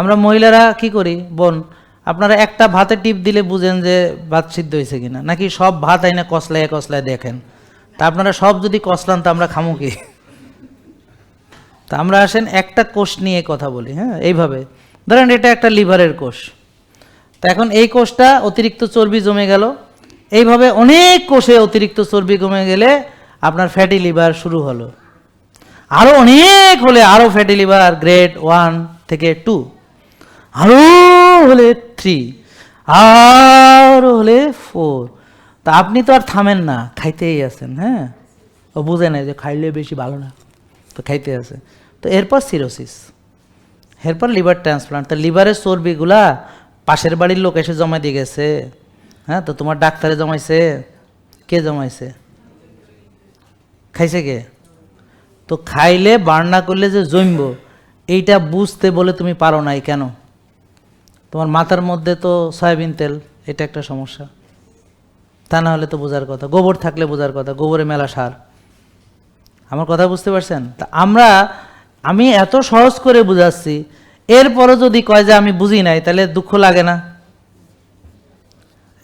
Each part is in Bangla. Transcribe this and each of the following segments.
আমরা মহিলারা কি করি? বোন, আপনারা একটা ভাতে টিপ দিলে বুঝেন যে ভাত সিদ্ধ হয়েছে কিনা। নাকি সব ভাত আইনা কসলায় কসলায় দেখেন। তা আপনারা সব যদি কসলান তো আমরা খামো কি? তা আমরা আসেন একটা কোষ নিয়ে কথা বলি হ্যাঁ? এইভাবে। ধরেন এটা একটা লিভারের কোষ। তা এখন এই কোষটা অতিরিক্ত চর্বি জমে গেল। এইভাবে অনেক কোষে অতিরিক্ত চর্বি কমে গেলে আপনার ফ্যাটি লিভার শুরু হলো। আরও অনেক হলে আরও ফ্যাটি লিভার, গ্রেড ওয়ান থেকে টু। আরও হলে থ্রি আরও হলে ফোর তা আপনি তো আর থামেন না, খাইতেই আছেন হ্যাঁ? ও বুঝে নাই যে খাইলে বেশি ভালো না, তো খাইতে আছে। তো এরপর সিরোসিস এরপর লিভার ট্রান্সপ্লান্ট তা লিভারের চর্বিগুলা পাশের বাড়ির লোক এসে জমা দিয়ে গেছে হ্যাঁ? তো তোমার ডাক্তারে জমাইছে, কে জমাইছে? খাইছে কে? তো খাইলে বার্না করলে যে জমব, এইটা বুঝতে বলে তুমি পারো নাই কেন? তোমার মাথার মধ্যে তো সয়াবিন তেল, এটা একটা সমস্যা। তা না হলে তো বোঝার কথা। গোবর থাকলে বোঝার কথা, গোবরে মেলা সার। আমার কথা বুঝতে পারছেন? তা আমরা, আমি এত সহজ করে বুঝাচ্ছি, এরপরও যদি কয় যে আমি বুঝি নাই, তাহলে দুঃখ লাগে না।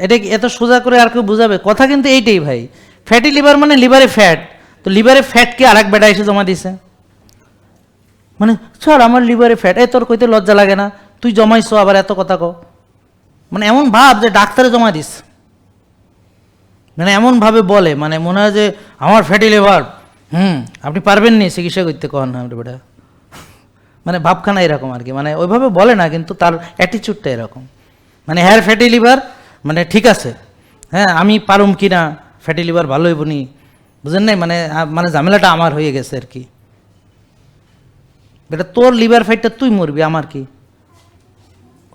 এটা এত সোজা করে আর কেউ বুঝাবে? কথা কিন্তু এইটাই ভাই। ফ্যাটি লিভার মানে লিভারে ফ্যাট। তো লিভারে ফ্যাটকে আরেক বেটা এসে জমা দিছে? মানে স্যার, আমার লিভারে ফ্যাট এ তোর কইতে লজ্জা লাগে না। তুই জমাইছো, আবার এত কথা কো মানে এমন ভাব যে ডাক্তারে জমা দিস। মানে এমনভাবে বলে মানে মনে হয় যে আমার ফ্যাটি লিভার হুম, আপনি পারবেন নি চিকিৎসা করতে, কন আপনি বেটা। মানে ভাবখানা এরকম আর কি মানে ওইভাবে বলে না, কিন্তু তার অ্যাটিচিউডটা এরকম। মানে হ্যার ফ্যাটি লিভার মানে ঠিক আছে। হ্যাঁ আমি পারুম কি না ফ্যাটি লিভার ভালো হইব নি, বুঝেন নাই? মানে মানে ঝামেলাটা আমার হয়ে গেছে আর কি। বেটা, তোর লিভার ফাইটটা তুই মরবি, আমার কি?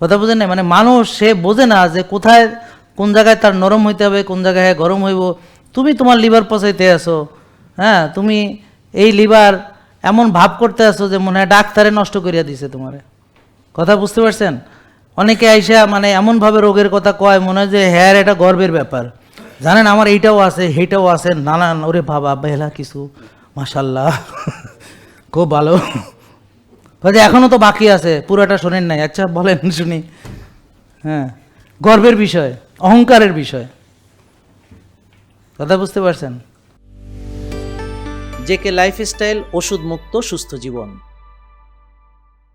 কথা বুঝেন নাই? মানে মানুষ সে বোঝে না যে কোথায়, কোন জায়গায় তার নরম হইতে হবে, কোন জায়গায় গরম হইব। তুমি তোমার লিভার পচাইতে আসো হ্যাঁ? তুমি এই লিভার এমন ভাব করতে আসো যে মনে হয় ডাক্তারে নষ্ট করিয়া দিছে তোমারে। কথা বুঝতে পারছেন? অনেকে আইসা মানে এমনভাবে রোগের কথা কয়, মনে হয় যে হ্যার এটা গর্বের ব্যাপার। জানেন, আমার এইটাও আছে, সেইটাও আছে, নানান, ওরে বাবা, বেলা কিছু মাসাল্লাহ খুব ভালো। বলছে এখনও তো বাকি আছে, পুরোটা শোনেন নাই। আচ্ছা বলেন, শুনি। হ্যাঁ গর্বের বিষয়, অহংকারের বিষয়। কথা বুঝতে পারছেন? জেকে লাইফস্টাইল ওষুধ মুক্ত সুস্থ জীবন।